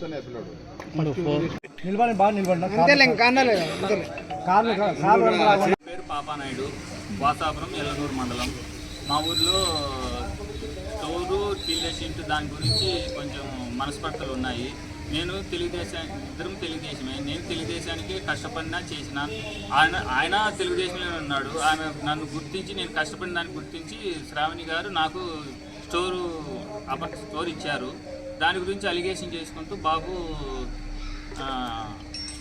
కూర్చొని పిల్లడు నిలబడి బాగా రాకుండా పేరు పాపానాయుడు వాసాపురం ఎల్లనూరు మండలం. మా ఊర్లో స్టోరు టీలేషింట్ దాని గురించి కొంచెం మనస్పర్ధలు ఉన్నాయి. నేను తెలుగుదేశం ఇద్దరం తెలుగుదేశమే. నేను తెలుగుదేశానికి కష్టపడినా చేసిన ఆయన ఆయన తెలుగుదేశంలో ఉన్నాడు. ఆమె నన్ను గుర్తించి నేను కష్టపడిన దాన్ని గుర్తించి శ్రావణి గారు నాకు స్టోరు అప్పటి స్టోర్ ఇచ్చారు. దాని గురించి అలిగేషన్ చేసుకుంటూ బాబు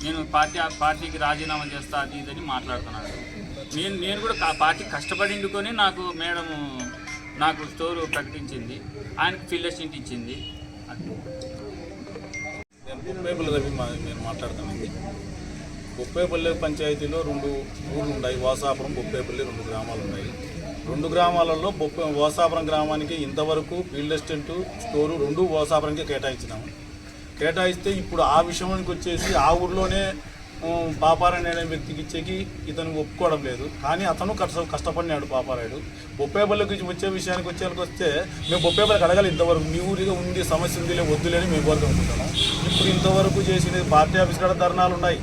నేను పార్టీ పార్టీకి రాజీనామా చేస్తా అది ఇదని మాట్లాడుతున్నాడు. నేను నేను కూడా పార్టీ కష్టపడిండుకొని నాకు మేడం నాకు స్టోర్ ప్రకటించింది. ఆయనకు ఫీల్డ్ ఇచ్చింది. నేను బొప్పేపల్లి రవి మా నేను మాట్లాడుతానండి బొప్పేపల్లి పంచాయతీలో రెండు ఊళ్ళు ఉన్నాయి. వాసాపురం బొప్పేపల్లి రెండు గ్రామాలు ఉన్నాయి. రెండు గ్రామాలలో బొప్ప వాసాపురం గ్రామానికి ఇంతవరకు ఫీల్డ్ అసిస్టెంట్ స్టోరు రెండు ఓసాపురంకి కేటాయించినాము. కేటాయిస్తే ఇప్పుడు ఆ విషయానికి వచ్చేసి ఆ ఊర్లోనే ఉమ్, పాపారాయుడు అనే వ్యక్తికి ఇచ్చేకి ఇతను ఒప్పుకోవడం లేదు. కానీ అతను కష్ట కష్టపడినాడు పాపారాయుడు. బొప్పేపల్లికి వచ్చే విషయానికి వచ్చేకి వస్తే మేము బొప్పేపల్లికి అడగాలి ఇంతవరకు. మీ ఊరిగా ఉంది సమస్య ఉంది వద్దులేని మేము వరకు అనుకుంటున్నాం ఇప్పుడు ఇంతవరకు చేసినది పార్టీ ఆఫీస్ కాడ ధర్నాలు ఉన్నాయి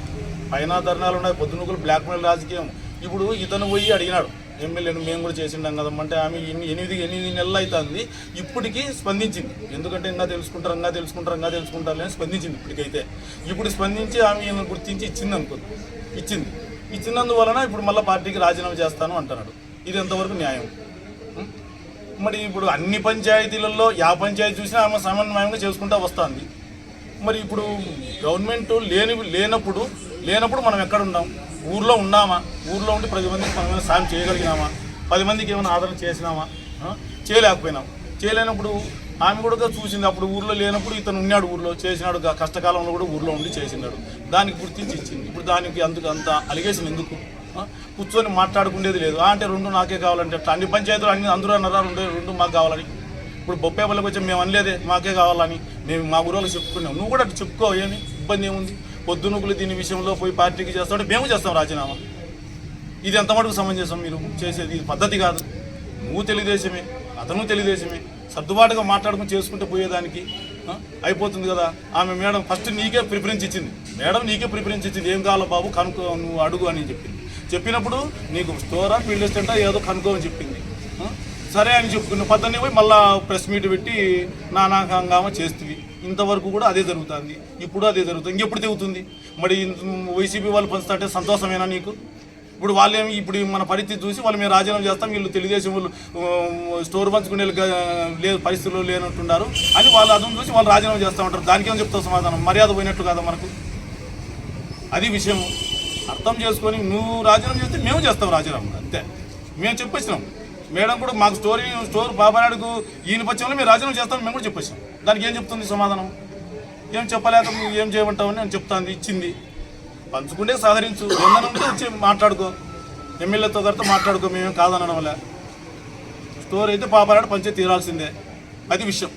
పైన ధర్నాలు ఉన్నాయి పొద్దునుకులు బ్లాక్మెయిల్ రాజకీయం. ఇప్పుడు ఇతను పోయి అడిగినాడు. ఎమ్మెల్యేను మేము కూడా చేసిండాం కదమ్మంటే ఆమె ఎనిమిది ఎనిమిది నెలలు అవుతుంది ఇప్పటికీ స్పందించింది. ఎందుకంటే ఇంకా తెలుసుకుంటారు ఇంకా తెలుసుకుంటారు ఇంకా తెలుసుకుంటారు అని స్పందించింది ఇప్పటికైతే. ఇప్పుడు స్పందించి ఆమె ఈయన గుర్తించి ఇచ్చింది అనుకో ఇచ్చింది. ఇచ్చినందువలన ఇప్పుడు మళ్ళీ పార్టీకి రాజీనామా చేస్తాను అంటున్నాడు. ఇది ఎంతవరకు న్యాయం? మరి ఇప్పుడు అన్ని పంచాయతీలలో యా పంచాయతీ చూసినా ఆమె సమన్వయంగా చేసుకుంటూ వస్తుంది. మరి ఇప్పుడు గవర్నమెంట్ లేని లేనప్పుడు లేనప్పుడు మనం ఎక్కడ ఉన్నాం ఊర్లో ఉన్నామా? ఊర్లో ఉండి పది మందికి మనం సాయం చేయగలిగినామా? పది మందికి ఏమైనా ఆదరణ చేసినామా? చేయలేకపోయినాం. చేయలేనప్పుడు ఆమె కూడా చూసింది. అప్పుడు ఊర్లో లేనప్పుడు ఇతను ఉన్నాడు ఊర్లో. చేసినాడు. కష్టకాలంలో కూడా ఊర్లో ఉండి చేసినాడు దానికి గుర్తించి ఇచ్చింది. ఇప్పుడు దానికి అందుకు అంత అలిగేషన్ ఎందుకు? కూర్చొని మాట్లాడుకునేది లేదు. అంటే రెండు నాకే కావాలంటే అన్ని పంచాయతీలు అన్ని అందరూ అన్నారా రెండు రెండు మాకు కావాలని. ఇప్పుడు బొప్పేపల్లికి వచ్చి మేము అనలేదే మాకే కావాలని. మేము మా ఊరోళ్ళకి చెప్పుకున్నాం. నువ్వు కూడా చెప్పుకో. ఏమి? ఇబ్బంది ఏముంది? పొద్దునుకులు దీని విషయంలో పోయి పార్టీకి చేస్తామంటే మేము చేస్తాం రాజీనామా. ఇది ఎంత మటుకు సమంజసం? మీరు చేసేది ఇది పద్ధతి కాదు. నువ్వు తెలుగుదేశమే అతను తెలుగుదేశమే. సర్దుబాటుగా మాట్లాడుకుని చేసుకుంటూ పోయేదానికి అయిపోతుంది కదా. ఆమె మేడం ఫస్ట్ నీకే ప్రిఫరెన్స్ ఇచ్చింది. మేడం నీకే ప్రిఫరెన్స్ ఇచ్చింది. ఏం కావాలో బాబు కనుక్కో నువ్వు అడుగు అని చెప్పింది. చెప్పినప్పుడు నీకు స్టోరా ఫీల్డ్ అసిస్టెంటా ఏదో కనుక్కో అని చెప్పింది. సరే అని చెప్పుకున్న పద్ధతిని పోయి మళ్ళా ప్రెస్ మీట్ పెట్టి నానా చేస్తుంది. ఇంతవరకు కూడా అదే జరుగుతుంది. ఇప్పుడు అదే జరుగుతుంది. ఇంకెప్పుడు తెగుతుంది మరి వైసీపీ వాళ్ళు పంచుతుంటే సంతోషమేనా నీకు? ఇప్పుడు వాళ్ళేమి ఇప్పుడు మన పరిస్థితి చూసి వాళ్ళు మేము రాజీనామా చేస్తాం. వీళ్ళు తెలుగుదేశం వాళ్ళు స్టోర్ పంచుకునే లేదు పరిస్థితుల్లో లేనట్టున్నారు. అని వాళ్ళు అదను చూసి వాళ్ళు రాజీనామా చేస్తూ ఉంటారు. దానికి ఏం చెప్తావు సమాధానం? మర్యాద పోయినట్టు కదా మనకు? అది విషయం. అర్థం చేసుకొని నువ్వు రాజీనామా చేస్తే మేము చేస్తాం రాజీనామా. అంతే. మేము చెప్పొచ్చినాం మేడం కూడా మాకు స్టోరీ స్టోర్ బాబానాడుకు ఈయన పక్షంలో మేము రాజీనామా చేస్తాం మేము కూడా చెప్పొచ్చినాం దానికి ఏం చెప్తుంది సమాధానం? ఏం చెప్పలేక నువ్వు ఏం చేయమంటావని నేను చెప్తాను ఇచ్చింది. పంచుకుంటే సహకరించు ఏమన్నా ఉంటే వచ్చి మాట్లాడుకో. ఎమ్మెల్యేతో గారితో మాట్లాడుకో మేమేం కాదనడం వల్ల. స్టోర్ అయితే పాపరాడు పంచే తీరాల్సిందే. అది విషయం.